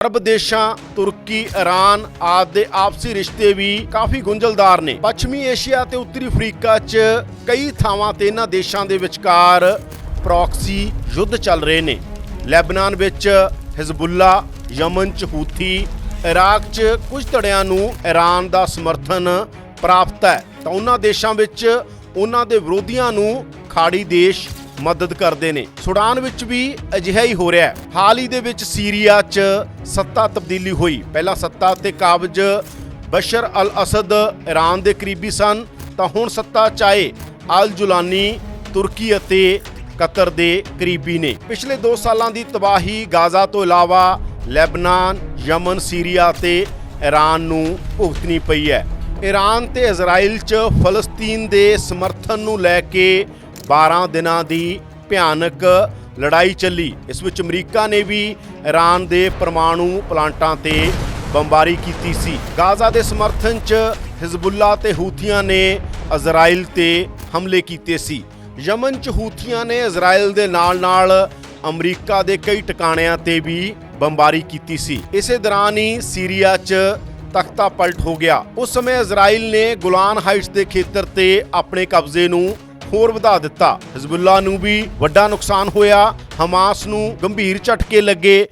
ਅਰਬ ਦੇਸ਼ਾਂ, ਤੁਰਕੀ, ਇਰਾਨ ਆਦਿ ਦੇ ਆਪਸੀ ਰਿਸ਼ਤੇ ਵੀ ਕਾਫੀ ਗੁੰਝਲਦਾਰ ਨੇ। ਪੱਛਮੀ ਏਸ਼ੀਆ ਤੇ ਉੱਤਰੀ ਅਫਰੀਕਾ 'ਚ ਕਈ ਥਾਵਾਂ ਤੇ ਇਹਨਾਂ ਦੇਸ਼ਾਂ ਦੇ ਵਿਚਕਾਰ ਪ੍ਰੌਕਸੀ ਯੁੱਧ ਚੱਲ ਰਹੇ ਨੇ। ਲੈਬਨਾਨ ਵਿੱਚ ਹਿਜ਼ਬੁੱਲਾ ਯਮਨ 'ਚ ਹੂਥੀ ਇਰਾਕ 'ਚ ਕੁਝ ਧੜਿਆਂ ਨੂੰ ਈਰਾਨ ਦਾ ਸਮਰਥਨ ਪ੍ਰਾਪਤ ਹੈ। ਤਾਂ ਉਹਨਾਂ ਦੇਸ਼ਾਂ ਵਿੱਚ ਉਹਨਾਂ ਦੇ ਵਿਰੋਧੀਆਂ ਨੂੰ ਖਾੜੀ ਦੇਸ਼ ਮਦਦ ਕਰਦੇ ਨੇ। ਸੁਡਾਨ ਵਿੱਚ ਵੀ ਅਜਿਹਾ ਹੀ ਹੋ ਰਿਹਾ ਹੈ। ਹਾਲ ਹੀ ਦੇ ਵਿੱਚ ਸੀਰੀਆ 'ਚ ਸੱਤਾ ਤਬਦੀਲੀ ਹੋਈ। ਪਹਿਲਾਂ ਸੱਤਾ ਤੇ ਕਾਬਜ ਬਸ਼ਰ ਅਲ ਅਸਦ ਈਰਾਨ ਦੇ ਕਰੀਬੀ ਸਨ, ਤਾਂ ਹੁਣ ਸੱਤਾ ਚਾਏ ਅਲ ਜੁਲਾਨੀ ਤੁਰਕੀ ਅਤੇ ਕਤਰ ਦੇ ਕਰੀਬੀ ਨੇ। ਪਿਛਲੇ 2 ਸਾਲਾਂ ਦੀ ਤਬਾਹੀ ਗਾਜ਼ਾ ਤੋਂ ਇਲਾਵਾ ਲੈਬਨਾਨ, ਯਮਨ, ਸੀਰੀਆ ਤੇ ਈਰਾਨ ਨੂੰ ਭੁਗਤਣੀ ਪਈ ਹੈ। ਈਰਾਨ ਤੇ ਇਜ਼ਰਾਈਲ 'ਚ ਫਲਸਤੀਨ ਦੇ ਸਮਰਥਨ ਨੂੰ ਲੈ ਕੇ 12 ਦਿਨਾਂ ਦੀ ਭਿਆਨਕ ਲੜਾਈ ਚੱਲੀ। ਇਸ ਵਿੱਚ ਅਮਰੀਕਾ ਨੇ ਵੀ ਈਰਾਨ ਦੇ ਪਰਮਾਣੂ ਪਲਾਂਟਾਂ ਤੇ ਬੰਬਾਰੀ ਕੀਤੀ ਸੀ। ਗਾਜ਼ਾ ਦੇ ਸਮਰਥਨ 'ਚ ਹਿਜ਼ਬੁੱਲਾ ਤੇ ਹੂਥੀਆਂ ਨੇ ਇਜ਼ਰਾਈਲ ਤੇ ਹਮਲੇ ਕੀਤੇ ਸੀ। ਯਮਨ 'ਚ ਹੂਥੀਆਂ ਨੇ ਇਜ਼ਰਾਈਲ ਦੇ ਨਾਲ-ਨਾਲ ਅਮਰੀਕਾ ਦੇ ਕਈ ਟਿਕਾਣਿਆਂ ਤੇ ਵੀ ਬੰਬਾਰੀ ਕੀਤੀ ਸੀ। ਇਸੇ ਦੌਰਾਨ ਹੀ ਸੀਰੀਆ 'ਚ ਤਖਤਾ ਪਲਟ ਹੋ ਗਿਆ। ਉਸ ਸਮੇਂ ਇਜ਼ਰਾਈਲ ਨੇ ਗੁਲਾਨ ਹਾਈਟਸ ਦੇ ਖੇਤਰ ਤੇ ਆਪਣੇ ਕਬਜ਼ੇ ਨੂੰ ਹੋਰ ਵਧਾ ਦਿੱਤਾ। ਹਿਜ਼ਬੁੱਲਾ ਨੂੰ ਵੀ ਵੱਡਾ ਨੁਕਸਾਨ ਹੋਇਆ। ਹਮਾਸ ਨੂੰ ਗੰਭੀਰ ਝਟਕੇ ਲੱਗੇ।